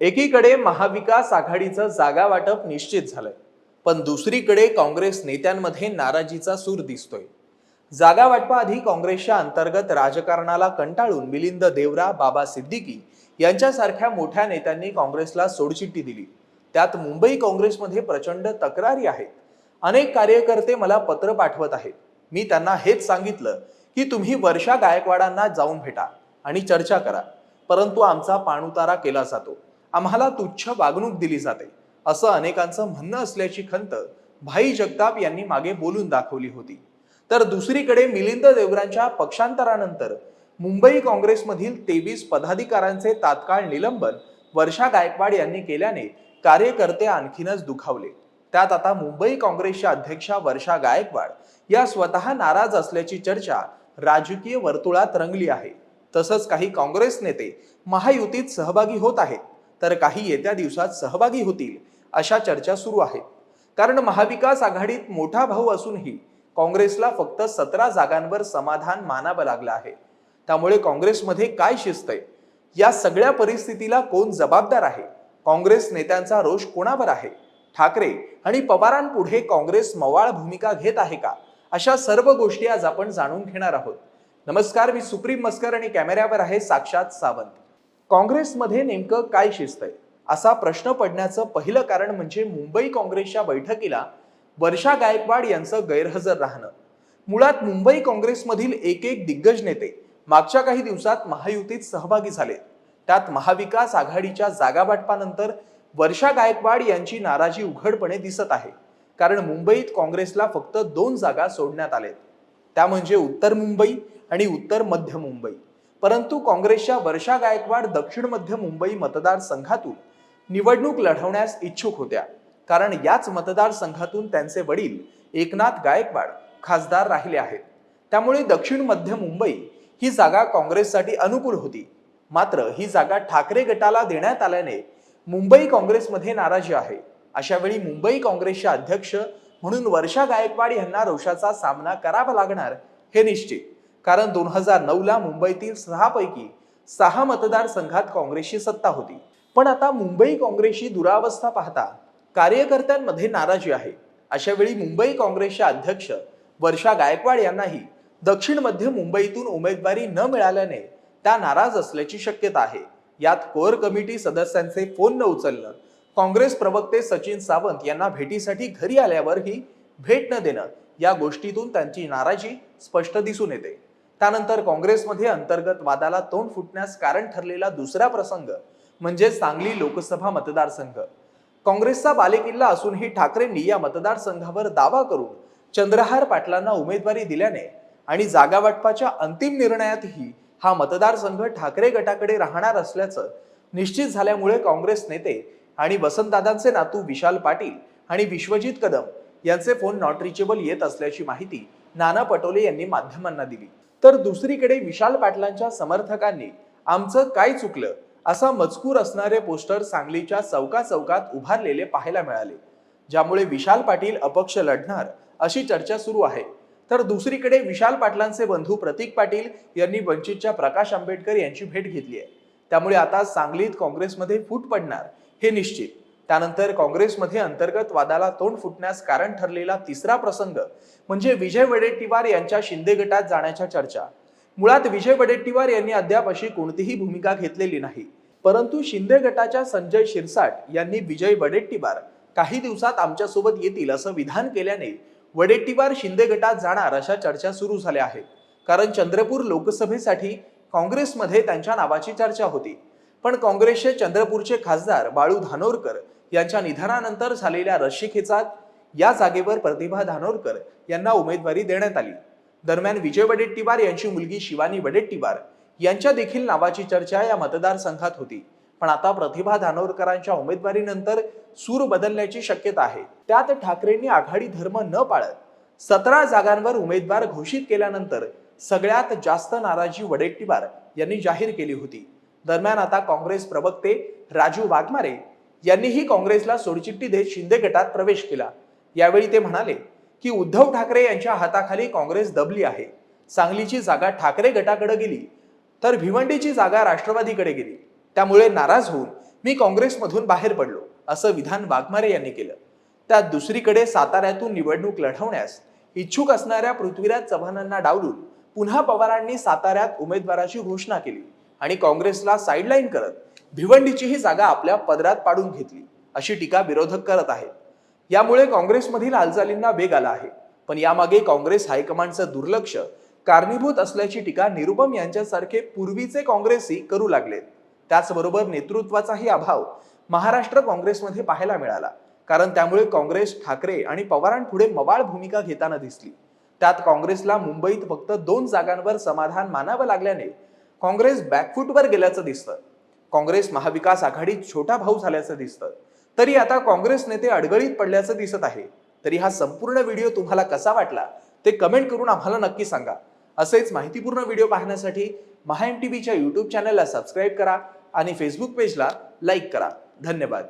एकीकडे महाविकास आघाडीचं जागा वाटप निश्चित झालंय पण दुसरीकडे काँग्रेस नेत्यांमध्ये नाराजीचा सूर दिसतोय. जागा वाटपाआधी काँग्रेसच्या अंतर्गत राजकारणाला कंटाळून मिलिंद देवरा बाबा सिद्दीकी यांच्यासारख्या मोठ्या नेत्यांनी काँग्रेसला सोडचिठ्ठी दिली. त्यात मुंबई काँग्रेसमध्ये प्रचंड तक्रारी आहेत. अनेक कार्यकर्ते मला पत्र पाठवत आहेत. मी त्यांना हेच सांगितलं की तुम्ही वर्षा गायकवाडांना जाऊन भेटा आणि चर्चा करा परंतु आमचा पाणउतारा केला जातो. आम्हाला तुच्छ वागणूक दिली जाते असं अनेकांचं म्हणणं असल्याची खंत भाई जगताप यांनी मागे बोलून दाखवली होती. तर दुसरीकडे मिलिंद देवरांच्या पक्षांतरानंतर मुंबई काँग्रेसमधील तेवीस पदाधिकाऱ्यांचे तात्काळ निलंबन वर्षा गायकवाड यांनी केल्याने कार्यकर्ते आणखीनच दुखावले. त्यात आता मुंबई काँग्रेसच्या अध्यक्षा वर्षा गायकवाड या स्वतः नाराज असल्याची चर्चा राजकीय वर्तुळात रंगली आहे. तसंच काही काँग्रेस नेते महायुतीत सहभागी होत आहेत. तर काही येत्या दिवसात सहभागी होतील अशा चर्चा सुरू आहेत. कारण महाविकास आघाडीत मोठा भाऊ असूनही काँग्रेसला फक्त सतरा जागांवर समाधान मानावं लागलं आहे. त्यामुळे काँग्रेसमध्ये काय शिस्त आहे या सगळ्या परिस्थितीला कोण जबाबदार आहे? काँग्रेस नेत्यांचा रोष कोणावर आहे? ठाकरे आणि पवारांपुढे काँग्रेस मवाळ भूमिका घेत आहे का? अशा सर्व गोष्टी आज आपण जाणून घेणार आहोत. नमस्कार मी सुप्रीम मस्कर आणि कॅमेऱ्यावर आहे साक्षात सावंत. काँग्रेसमध्ये नेमकं काय शिस्त आहे असा प्रश्न पडण्याचं पहिलं कारण म्हणजे मुंबई काँग्रेसच्या बैठकीला वर्षा गायकवाड यांचं गैरहजर राहणं. मुळात मुंबई काँग्रेसमधील एक एक दिग्गज नेते मागच्या काही दिवसात महायुतीत सहभागी झाले त्यात महाविकास आघाडीच्या जागावाटपानंतर वर्षा गायकवाड यांची नाराजी उघडपणे दिसत आहे. कारण मुंबईत काँग्रेसला फक्त दोन जागा सोडण्यात आलेत. त्या म्हणजे उत्तर मुंबई आणि उत्तर मध्य मुंबई. परंतु काँग्रेसच्या वर्षा गायकवाड दक्षिण मध्य मुंबई मतदारसंघातून निवडणूक लढवण्यास इच्छुक होत्या. कारण याच मतदारसंघातून त्यांचे वडील एकनाथ गायकवाड खासदार राहिले आहेत. त्यामुळे दक्षिण मध्य मुंबई ही जागा काँग्रेससाठी अनुकूल होती. मात्र ही जागा ठाकरे गटाला देण्यात आल्याने मुंबई काँग्रेसमध्ये नाराजी आहे. अशा वेळी मुंबई काँग्रेसच्या अध्यक्ष म्हणून वर्षा गायकवाड यांना रोषाचा सामना करावा लागणार हे निश्चित. कारण दोन हजार नऊला मुंबईतील सहापैकी सहा मतदारसंघात काँग्रेसची सत्ता होती. पण आता मुंबई काँग्रेसची दुरावस्था पाहता कार्यकर्त्यांमध्ये नाराजी आहे. अशा वेळी मुंबई काँग्रेसच्या अध्यक्ष वर्षा गायकवाड यांनाही दक्षिण मध्य मुंबईतून उमेदवारी न मिळाल्याने त्या नाराज असल्याची शक्यता आहे. यात कोअर कमिटी सदस्यांचे फोन न उचलणं काँग्रेस प्रवक्ते सचिन सावंत यांना भेटीसाठी घरी आल्यावरही भेट न देणं या गोष्टीतून त्यांची नाराजी स्पष्ट दिसून येते. त्यानंतर काँग्रेसमध्ये अंतर्गत वादाला तोंड फुटण्यास कारण ठरलेला दुसरा प्रसंग म्हणजे सांगली लोकसभा मतदारसंघ. काँग्रेसचा बालेकिल्ला असूनही ठाकरेंनी या मतदारसंघावर दावा करून चंद्रहार पाटलांना उमेदवारी दिल्याने आणि जागा वाटपाच्या अंतिम निर्णयातही हा मतदारसंघ ठाकरे गटाकडे राहणार असल्याचं निश्चित झाल्यामुळे काँग्रेस नेते आणि वसंतदादांचे नातू विशाल पाटील आणि विश्वजित कदम यांचे फोन नॉट रिचेबल येत असल्याची माहिती नाना पटोले यांनी माध्यमांना दिली. तर दुसरीकडे विशाल पाटलांच्या समर्थकांनी आमचं काय चुकलं असा मजकूर असणारे पोस्टर सांगलीच्या चौका चौकात उभारलेले पाहायला मिळाले. ज्यामुळे विशाल पाटील अपक्ष लढणार अशी चर्चा सुरू आहे. तर दुसरीकडे विशाल पाटलांचे बंधू प्रतीक पाटील यांनी वंचितच्या प्रकाश आंबेडकर यांची भेट घेतली आहे. त्यामुळे आता सांगलीत काँग्रेसमध्ये फूट पडणार हे निश्चित. त्यानंतर काँग्रेसमध्ये अंतर्गत वादाला तोंड फुटण्यास कारण ठरलेला तिसरा प्रसंग म्हणजे विजय वडेट्टीवार यांच्या शिंदे गटात जाण्याच्या चर्चा. मुळात विजय वडेट्टीवार यांनी अद्याप अशी कोणतीही भूमिका घेतलेली नाही. परंतु शिंदे गटाच्या संजय शिरसाट यांनी विजय वडेट्टीवार काही दिवसात आमच्यासोबत येतील असं विधान केल्याने वडेट्टीवार शिंदे गटात जाणार अशा चर्चा सुरू झाल्या आहेत. कारण चंद्रपूर लोकसभेसाठी काँग्रेसमध्ये त्यांच्या नावाची चर्चा होती. पण काँग्रेसचे चंद्रपूरचे खासदार बाळू धानोरकर यांच्या निधनानंतर झालेल्या रस्सीखेचात या जागेवर प्रतिभा धानोरकर यांना उमेदवारी देण्यात आली. दरम्यान विजय वडेट्टीवार यांची मुलगी शिवानी वडेट्टीवार यांच्या देखील नावाची चर्चा या मतदारसंघात होती. पण आता प्रतिभा धानोरकरांच्या उमेदवारीनंतर सूर बदलण्याची शक्यता आहे. त्यात ठाकरेंनी आघाडी धर्म न पाळत सतरा जागांवर उमेदवार घोषित केल्यानंतर सगळ्यात जास्त नाराजी वडेट्टीवार यांनी जाहीर केली होती. दरम्यान आता काँग्रेस प्रवक्ते राजू वाघमारे यांनीही काँग्रेसला सोडचिठ्ठी देत शिंदे गटात प्रवेश केला. यावेळी ते म्हणाले की उद्धव ठाकरे यांच्या हाताखाली काँग्रेस दबली आहे. सांगलीची जागा ठाकरे गटाकडे गेली तर भिवंडीची जागा राष्ट्रवादीकडे गेली. त्यामुळे नाराज होऊन मी काँग्रेसमधून बाहेर पडलो असं विधान वाघमारे यांनी केलं. त्यात दुसरीकडे साताऱ्यातून निवडणूक लढवण्यास इच्छुक असणाऱ्या पृथ्वीराज चव्हाणांना डावलून पुन्हा पवारांनी साताऱ्यात उमेदवाराची घोषणा केली आणि काँग्रेसला साईडलाईन करत भिवंडीची ही जागा आपल्या पदरात पाडून घेतली अशी टीका विरोधक करत आहेत. यामुळे काँग्रेसमधील हालचालींना वेग आला आहे. पण यामागे काँग्रेस हायकमांडचं दुर्लक्ष कारणीभूत असल्याची टीका निरुपम यांच्यासारखे पूर्वीचे काँग्रेसी करू लागलेत. त्याचबरोबर नेतृत्वाचाही अभाव महाराष्ट्र काँग्रेसमध्ये पाहायला मिळाला कारण त्यामुळे काँग्रेस ठाकरे आणि पवारांपुढे मवाळ भूमिका घेताना दिसली. त्यात काँग्रेसला मुंबईत फक्त दोन जागांवर समाधान मानावं लागल्याने काँग्रेस बॅकफूटवर गेल्याचं दिसतं. काँग्रेस महाविकास आघाडीत छोटा भाऊ झाल्याचं दिसतं. तरी आता काँग्रेस नेते अडगळीत पडल्याचं दिसत आहे. तरी हा संपूर्ण व्हिडिओ तुम्हाला कसा वाटला? ते कमेंट करून आम्हाला नक्की सांगा. असेच माहितीपूर्ण व्हिडिओ पाहण्यासाठी महा एम टी व्हीच्या यूट्यूब चॅनलला सबस्क्राईब करा आणि फेसबुक पेजला लाईक करा. धन्यवाद.